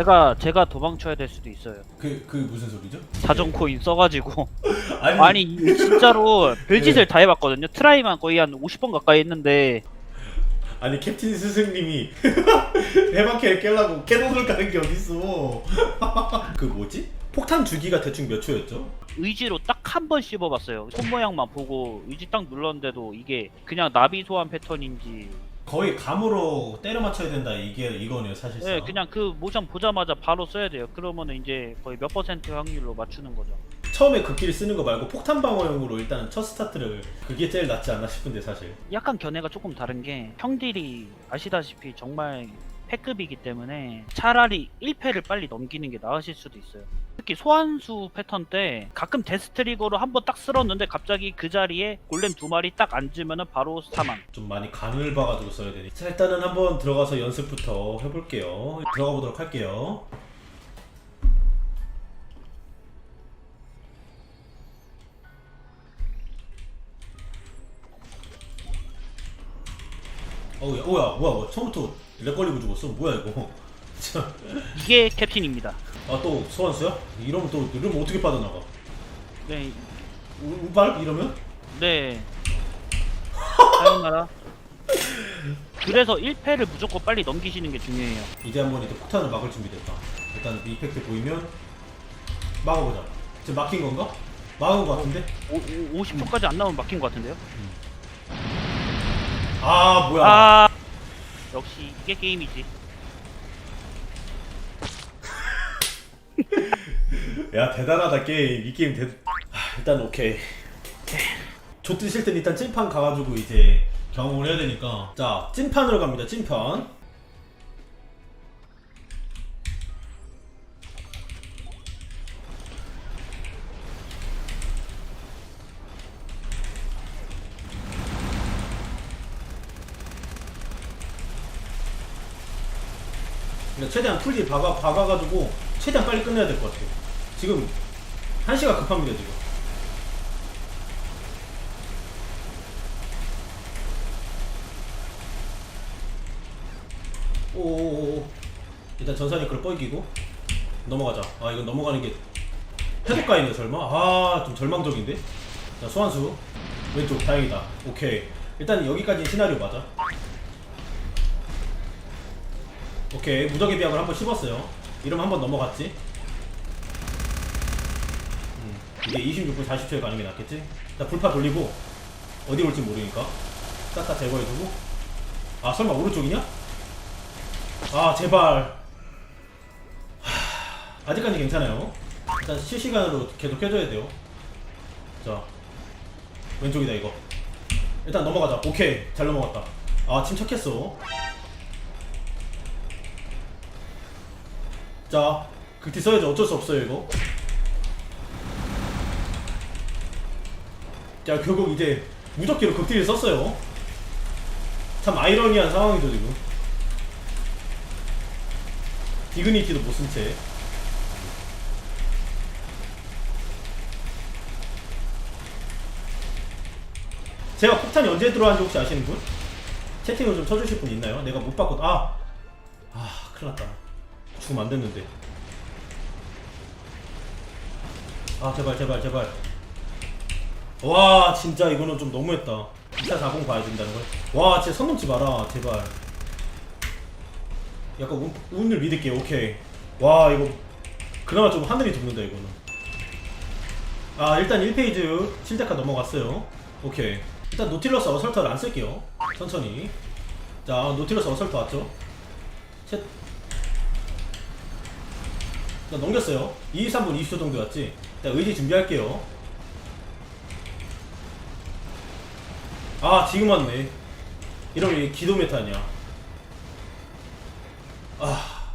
제가 제가 도망쳐야 될 수도 있어요. 그, 그 무슨 소리죠? 자전 코인 써가지고 아니, 아니 진짜로 별짓을 다 해봤거든요. 트라이만 거의 한 50번 가까이 했는데 아니 캡틴 스승님이 해방캐를 깨려고 캐논을 가는 게 어딨어 그 뭐지? 폭탄 주기가 대충 몇 초였죠? 의지로 딱 한 번 씹어봤어요. 손 모양만 보고 의지 딱 눌렀는데도 이게 그냥 나비 소환 패턴인지 거의 감으로 때려 맞춰야 된다 이게 이거네요 사실상 네, 그냥 그 모션 보자마자 바로 써야 돼요. 그러면은 이제 거의 몇 퍼센트 확률로 맞추는 거죠. 처음에 극기를 쓰는 거 말고 폭탄 방어용으로 일단 첫 스타트를 그게 제일 낫지 않나 싶은데 사실 약간 견해가 조금 다른 게 형들이 아시다시피 정말 패급이기 때문에 차라리 1패를 빨리 넘기는 게 나으실 수도 있어요. 특히 소환수 패턴 때 가끔 데스트리거로 한번 딱 쓸었는데 갑자기 그 자리에 골렘 두 마리 딱 앉으면은 바로 사망. 좀 많이 간을 봐가지고 써야 되니 자 일단은 한번 들어가서 연습부터 해볼게요 들어가 보도록 할게요 어우야 오야 뭐야 뭐 처음부터 렉 걸리고 죽었어 뭐야 이거 이게 캡틴입니다. 아또 소환수야? 이러면 또 이러면 어떻게 빠져나가 네, 우- 우발 이러면? 네. 사용하라. 그래서 1패를 무조건 빨리 넘기시는 게 중요해요. 이제 한번 이제 폭탄을 막을 준비됐다. 일단 이펙트 보이면 막아보자. 지금 막힌 건가? 막은 거 같은데? 오, 오, 50%까지 안 나오면 막힌 것 같은데요? 아 뭐야? 아 역시 이게 게임이지. 야 대단하다 게임. 이 게임 대. 아, 일단 오케이. 조 뜨실 땐 일단 찐판 가가지고 이제 경험을 해야 되니까. 자 찐판으로 갑니다. 찐판. 최대한 풀리 박아, 박아가지고 최대한 빨리 끝내야 될 것 같아요. 지금 한시가 급합니다 지금. 오오오 일단 전산이 그걸 뻘기고 넘어가자. 아 이건 넘어가는 게 해독가이네 설마? 아 좀 절망적인데. 자 소환수 왼쪽 다행이다. 오케이 일단 여기까지 시나리오 맞아. 오케이 무적의 비약을 한번 씹었어요. 이러면 한번 넘어갔지? 음, 이게 26분 40초에 가는 게 낫겠지? 자 불파 돌리고 어디 올지 모르니까. 싹 다 제거해주고. 아 설마 오른쪽이냐? 아 제발. 하, 아직까지 괜찮아요. 일단 실시간으로 계속 켜줘야 돼요. 자 왼쪽이다 이거. 일단 넘어가자. 오케이 잘 넘어갔다. 아 침착했어 자, 극티 써야죠. 어쩔 수 없어요, 이거. 자, 결국 이제 무적기로 극티를 썼어요. 참 아이러니한 상황이죠, 지금. 디그니티도 못 쓴 채. 제가 폭탄이 언제 들어왔는지 혹시 아시는 분? 채팅을 좀 쳐주실 분 있나요? 내가 못 봤거든. 아! 아, 큰일 났다. 죽으면 안 됐는데. 아 제발 제발 제발. 와 진짜 이거는 좀 너무했다. 2차 40 봐야 된다는 걸. 와 진짜 선 넘지 마라 제발. 약간 운, 운을 믿을게 오케이. 와 이거 그나마 좀 하늘이 돕는다 이거는. 아 일단 1페이지 실데카 넘어갔어요. 오케이. 일단 노틸러스 어설터를 안 쓸게요. 천천히. 자 노틸러스 어설터 왔죠. 셋, 나 넘겼어요. 2, 3분 20초 정도 왔지? 자, 의지 준비할게요. 아, 지금 왔네. 이러면 이게 기도 메타냐. 아.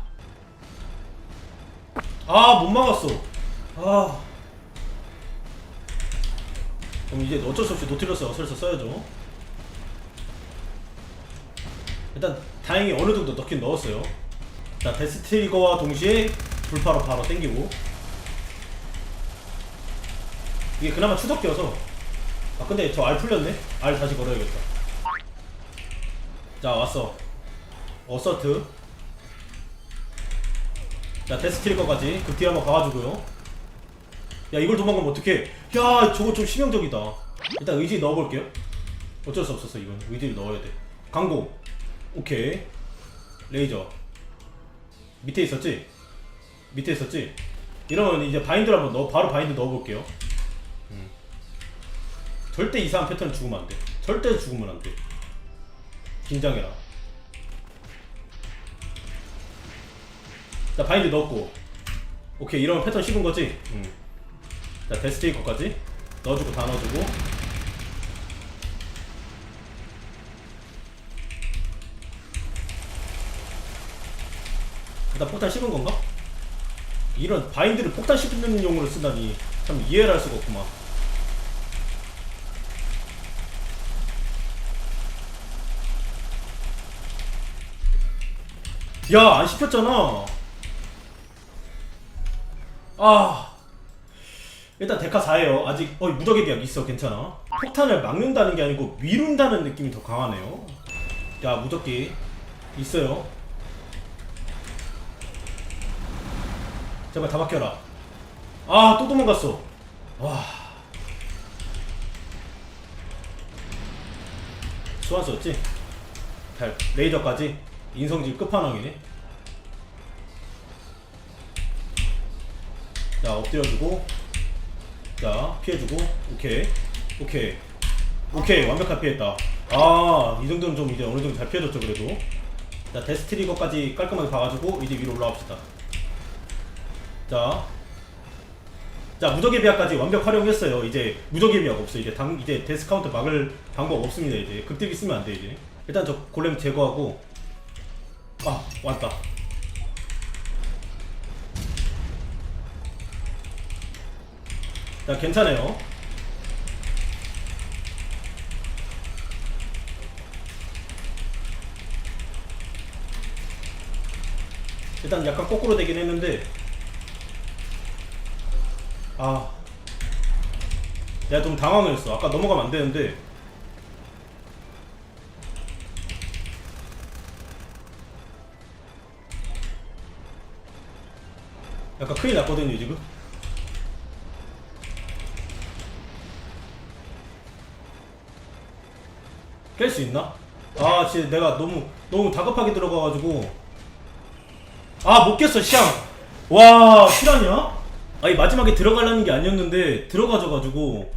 아, 못 막았어. 아. 그럼 이제 어쩔 수 없이 노틸러스 어설서 써야죠. 일단 다행히 어느 정도 넣긴 넣었어요. 자, 데스트리거와 동시에 불파로 바로 땡기고. 이게 그나마 추적기여서. 아 근데 저 알 풀렸네? 알 다시 걸어야겠다. 자 왔어. 어서트. 자 데스트리거까지. 그 뒤에 한번 봐가지고요. 야 이걸 도망가면 어떡해? 야 저거 좀 치명적이다. 일단 의지 넣어볼게요. 어쩔 수 없었어 이건 의지를 넣어야 돼. 강공. 오케이. 레이저. 밑에 있었지? 밑에 있었지? 이러면 이제 바인드를 한번 넣어 바로 바인드 넣어볼게요 음. 절대 이상한 패턴 죽으면 안돼 절대 죽으면 안돼 긴장해라 자 바인드 넣었고 오케이 이러면 패턴 씹은 거지? 음. 자 데스테이커까지 넣어주고 다 넣어주고 일단 폭탄 씹은 건가? 이런 바인드를 폭탄 씹는 용으로 쓰다니 참 이해를 할 수가 없구만. 야안 씹혔잖아. 아. 일단 데카 4예요. 아직 어 무적의 비약 있어. 괜찮아. 폭탄을 막는다는 게 아니고 미룬다는 느낌이 더 강하네요. 자 무적기 있어요 제발 다 박혀라. 아 또 도망갔어. 와. 소환 썼지? 달 레이저까지? 인성질 끝판왕이네? 자 엎드려주고. 자 피해주고. 오케이. 오케이. 오케이. 완벽하게 피했다. 아 이 정도는 좀 이제 어느 정도 잘 피해줬죠 그래도. 자 데스트리거까지 깔끔하게 봐가지고 이제 위로 올라갑시다 자, 자 무적의 비약까지 완벽 활용했어요. 이제 무적의 비약 없어. 이제 당 이제 데스 카운트 막을 방법 없습니다. 이제 극딜기 쓰면 안 돼 이제. 일단 저 골렘 제거하고 아 왔다. 자 괜찮아요. 일단 약간 거꾸로 되긴 했는데 아. 내가 좀 당황했어. 아까 넘어가면 안 되는데. 약간 큰일 났거든요, 지금. 깰 수 있나? 아, 진짜 내가 너무, 너무 다급하게 들어가가지고. 아, 못 깼어, 시앙! 와, 실화냐? 아니 마지막에 들어가려는 게 아니었는데 들어가져가지고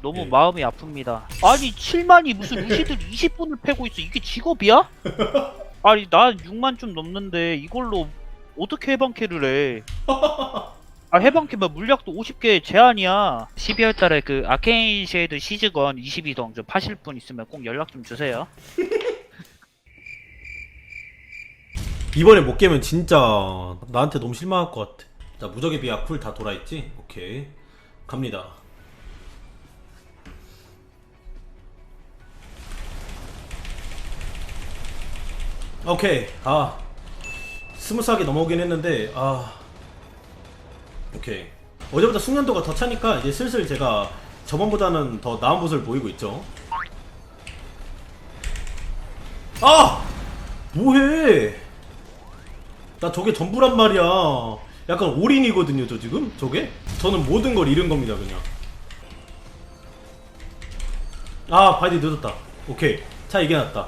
너무 예. 마음이 아픕니다. 아니 7만이 무슨 루시들 20분을 패고 있어. 이게 직업이야? 아니 나 6만 좀 넘는데 이걸로 어떻게 해방캐를 해? 아 해방캐면 물약도 50개 제한이야. 12월 달에 그 아케인 쉐이드 시즈건 22동 좀 파실 분 있으면 꼭 연락 좀 주세요. 이번에 못 깨면 진짜 나한테 너무 실망할 것 같아. 자 무적의 비약 쿨 다 돌아있지? 오케이 갑니다. 오케이 아 스무스하게 넘어오긴 했는데 아 오케이 어제보다 숙련도가 더 차니까 이제 슬슬 제가 저번보다는 더 나은 모습을 보이고 있죠. 아 뭐해? 나 저게 전부란 말이야. 약간 올인이거든요, 저 지금? 저게? 저는 모든 걸 잃은 겁니다, 그냥. 아, 바디 늦었다. 오케이. 차 이게 낫다.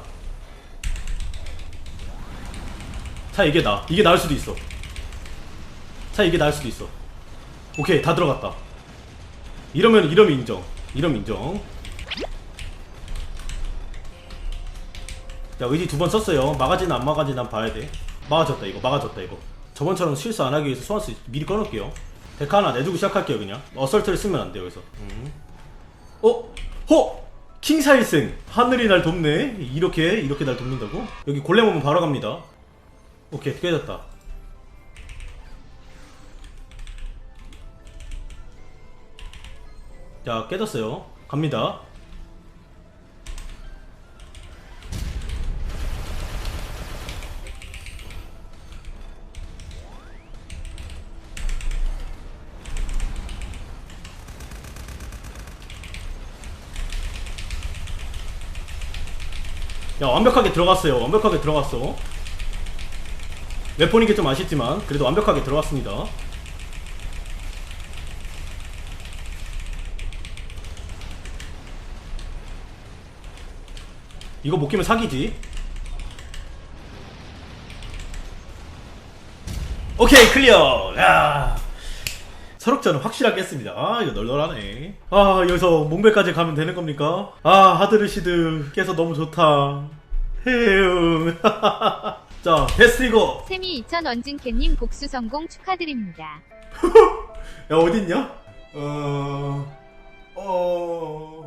차 이게 나. 이게 나을 수도 있어. 차 이게 나을 수도 있어. 오케이, 다 들어갔다. 이러면, 이러면 인정. 이러면 인정. 자, 의지 두 번 썼어요. 막아지나 안 막아지나 봐야 돼. 막아졌다, 이거. 막아졌다, 이거. 저번처럼 실수 안 하기 위해서 소환수 미리 꺼놓을게요. 데카 하나 내두고 시작할게요, 그냥. 어설트를 쓰면 안 돼요, 여기서. 음. 어? 허! 킹사일생! 하늘이 날 돕네. 이렇게, 이렇게 날 돕는다고? 여기 골렘 오면 바로 갑니다. 오케이, 깨졌다. 자, 깨졌어요. 갑니다. 야 완벽하게 들어갔어요 완벽하게 들어갔어 웹폰인 게좀 아쉽지만 그래도 완벽하게 들어왔습니다. 이거 못 끼면 사기지. 오케이 클리어. 야. 설옥전은 확실하게 했습니다. 아 이거 널널하네. 아 여기서 몽벨까지 가면 되는 겁니까? 아 하드르시드 깨서 너무 좋다. 해응. 자 데스티고. 세미 2000 원진캐님 복수 성공 축하드립니다. 야 어딨냐? 어... 어...